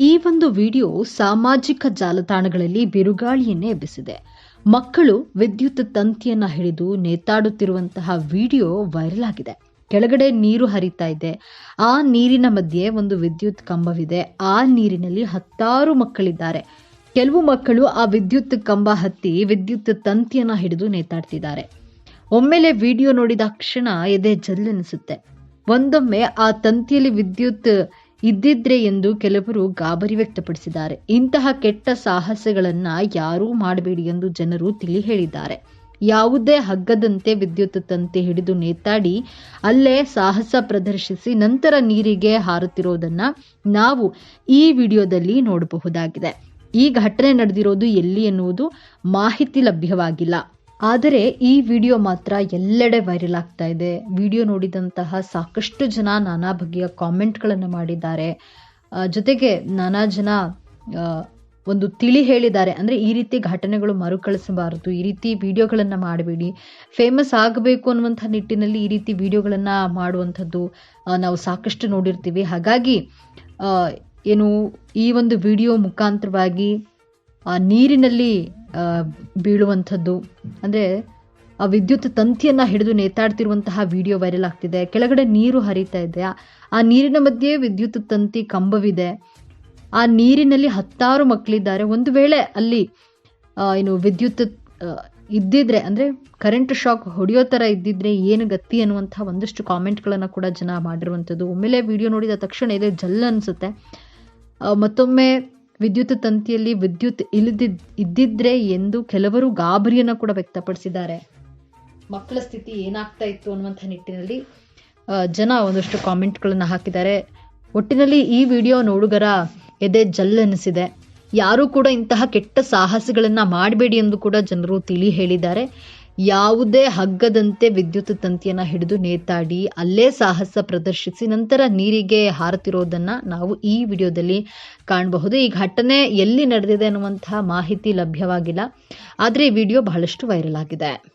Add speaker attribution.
Speaker 1: ಈ ಒಂದು ವಿಡಿಯೋ ಸಾಮಾಜಿಕ ಜಾಲತಾಣಗಳಲ್ಲಿ ಬಿರುಗಾಳಿಯನ್ನೇ ಎಬ್ಬಿಸಿದೆ. ಮಕ್ಕಳು ವಿದ್ಯುತ್ ತಂತಿಯನ್ನ ಹಿಡಿದು ನೇತಾಡುತ್ತಿರುವಂತಹ ವಿಡಿಯೋ ವೈರಲ್ ಆಗಿದೆ. ಕೆಳಗಡೆ ನೀರು ಹರಿತಾ ಇದೆ. ಆ ನೀರಿನ ಮಧ್ಯೆ ಒಂದು ವಿದ್ಯುತ್ ಕಂಬವಿದೆ. ಆ ನೀರಿನಲ್ಲಿ ಹತ್ತಾರು ಮಕ್ಕಳಿದ್ದಾರೆ. ಕೆಲವು ಮಕ್ಕಳು ಆ ವಿದ್ಯುತ್ ಕಂಬ ಹತ್ತಿ ವಿದ್ಯುತ್ ತಂತಿಯನ್ನ ಹಿಡಿದು ನೇತಾಡ್ತಿದ್ದಾರೆ. ಒಮ್ಮೆಲೆ ವಿಡಿಯೋ ನೋಡಿದ ಕ್ಷಣ ಎದೆ ಜಲ್ಲೆನಿಸುತ್ತೆ. ಒಂದೊಮ್ಮೆ ಆ ತಂತಿಯಲ್ಲಿ ವಿದ್ಯುತ್ ಇದ್ದಿದ್ರೆ ಎಂದು ಕೆಲವರು ಗಾಬರಿ ವ್ಯಕ್ತಪಡಿಸಿದ್ದಾರೆ. ಇಂತಹ ಕೆಟ್ಟ ಸಾಹಸಗಳನ್ನ ಯಾರೂ ಮಾಡಬೇಡಿ ಎಂದು ಜನರು ತಿಳಿ ಹೇಳಿದ್ದಾರೆ. ಯಾವುದೇ ಹಗ್ಗದಂತೆ ವಿದ್ಯುತ್ ತಂತಿ ಹಿಡಿದು ನೇತಾಡಿ, ಅಲ್ಲೇ ಸಾಹಸ ಪ್ರದರ್ಶಿಸಿ ನಂತರ ನೀರಿಗೆ ಹಾರುತ್ತಿರೋದನ್ನ ನಾವು ಈ ವಿಡಿಯೋದಲ್ಲಿ ನೋಡಬಹುದಾಗಿದೆ. ಈ ಘಟನೆ ನಡೆದಿರೋದು ಎಲ್ಲಿ ಎನ್ನುವುದು ಮಾಹಿತಿ ಲಭ್ಯವಾಗಿಲ್ಲ. ಆದರೆ ಈ ವಿಡಿಯೋ ಮಾತ್ರ ಎಲ್ಲೆಡೆ ವೈರಲ್ ಆಗ್ತಾ ಇದೆ. ವಿಡಿಯೋ ನೋಡಿದಂತಹ ಸಾಕಷ್ಟು ಜನ ನಾನಾ ಬಗೆಯ ಕಾಮೆಂಟ್ಗಳನ್ನು ಮಾಡಿದ್ದಾರೆ. ಜೊತೆಗೆ ನಾನಾ ಜನ ಒಂದು ತಿಳಿ ಹೇಳಿದ್ದಾರೆ. ಅಂದರೆ ಈ ರೀತಿ ಘಟನೆಗಳು ಮರುಕಳಿಸಬಾರದು. ಈ ರೀತಿ ವಿಡಿಯೋಗಳನ್ನು ಮಾಡಬೇಡಿ. ಫೇಮಸ್ ಆಗಬೇಕು ಅನ್ನುವಂಥ ನಿಟ್ಟಿನಲ್ಲಿ ಈ ರೀತಿ ವಿಡಿಯೋಗಳನ್ನು ಮಾಡುವಂಥದ್ದು ನಾವು ಸಾಕಷ್ಟು ನೋಡಿರ್ತೀವಿ. ಹಾಗಾಗಿ ಏನು ಈ ಒಂದು ವಿಡಿಯೋ ಮುಖಾಂತರವಾಗಿ ನೀರಿನಲ್ಲಿ ಬೀಳುವಂಥದ್ದು ಅಂದರೆ ಆ ವಿದ್ಯುತ್ ತಂತಿಯನ್ನು ಹಿಡಿದು ನೇತಾಡ್ತಿರುವಂತಹ ವಿಡಿಯೋ ವೈರಲ್ ಆಗ್ತಿದೆ. ಕೆಳಗಡೆ ನೀರು ಹರಿತಾ ಇದೆ. ಆ- ನೀರಿನ ಮಧ್ಯೆ ವಿದ್ಯುತ್ ತಂತಿ ಕಂಬವಿದೆ. ಆ ನೀರಿನಲ್ಲಿ ಹತ್ತಾರು ಮಕ್ಕಳಿದ್ದಾರೆ ಒಂದು ವೇಳೆ ಅಲ್ಲಿ ಏನು ವಿದ್ಯುತ್ ಇದ್ದಿದ್ರೆ, ಅಂದರೆ ಕರೆಂಟ್ ಶಾಕ್ ಹೊಡೆಯೋ ಥರ ಇದ್ದಿದ್ರೆ ಏನು ಗತಿ ಅನ್ನುವಂಥ ಒಂದಷ್ಟು ಕಾಮೆಂಟ್ಗಳನ್ನು ಕೂಡ ಜನ ಮಾಡಿರುವಂಥದ್ದು. ಒಮ್ಮೆಲೆ ವಿಡಿಯೋ ನೋಡಿದ ತಕ್ಷಣ ಇದೆ, ಜಲ್ ಅನಿಸುತ್ತೆ. ಮತ್ತೊಮ್ಮೆ ವಿದ್ಯುತ್ ತಂತಿಯಲ್ಲಿ ವಿದ್ಯುತ್ ಇಲ್ಲದಿದ್ ಇದ್ದಿದ್ರೆ ಎಂದು ಕೆಲವರು ಗಾಬರಿಯನ್ನು ಕೂಡ ವ್ಯಕ್ತಪಡಿಸಿದ್ದಾರೆ. ಮಕ್ಕಳ ಸ್ಥಿತಿ ಏನಾಗ್ತಾ ಇತ್ತು ಅನ್ನುವಂಥ ನಿಟ್ಟಿನಲ್ಲಿ ಜನ ಒಂದಷ್ಟು ಕಾಮೆಂಟ್ಗಳನ್ನು ಹಾಕಿದ್ದಾರೆ. ಒಟ್ಟಿನಲ್ಲಿ ಈ ವಿಡಿಯೋ ನೋಡುಗರ ಎದೆ ಜಲ್ಲೆನಿಸಿದೆ ಯಾರೂ ಕೂಡ ಇಂತಹ ಕೆಟ್ಟ ಸಾಹಸಗಳನ್ನು ಮಾಡಬೇಡಿ ಎಂದು ಕೂಡ ಜನರು ತಿಳಿ ಹೇಳಿದ್ದಾರೆ. ಯಾವುದೇ ಹಗ್ಗದಂತೆ ವಿದ್ಯುತ್ ತಂತಿಯನ್ನ ಹಿಡಿದು ನೇತಾಡಿ, ಅಲ್ಲೇ ಸಾಹಸ ಪ್ರದರ್ಶಿಸಿ, ನಂತರ ನೀರಿಗೆ ಹಾರತಿರೋದನ್ನ ನಾವು ಈ ವಿಡಿಯೋದಲ್ಲಿ ಕಾಣಬಹುದು. ಈ ಘಟನೆ ಎಲ್ಲಿ ನಡೆದಿದೆ ಅನ್ನುವಂತಹ ಮಾಹಿತಿ ಲಭ್ಯವಾಗಿಲ್ಲ. ಆದರೆ ಈ ವಿಡಿಯೋ ಬಹಳಷ್ಟು ವೈರಲ್ ಆಗಿದೆ.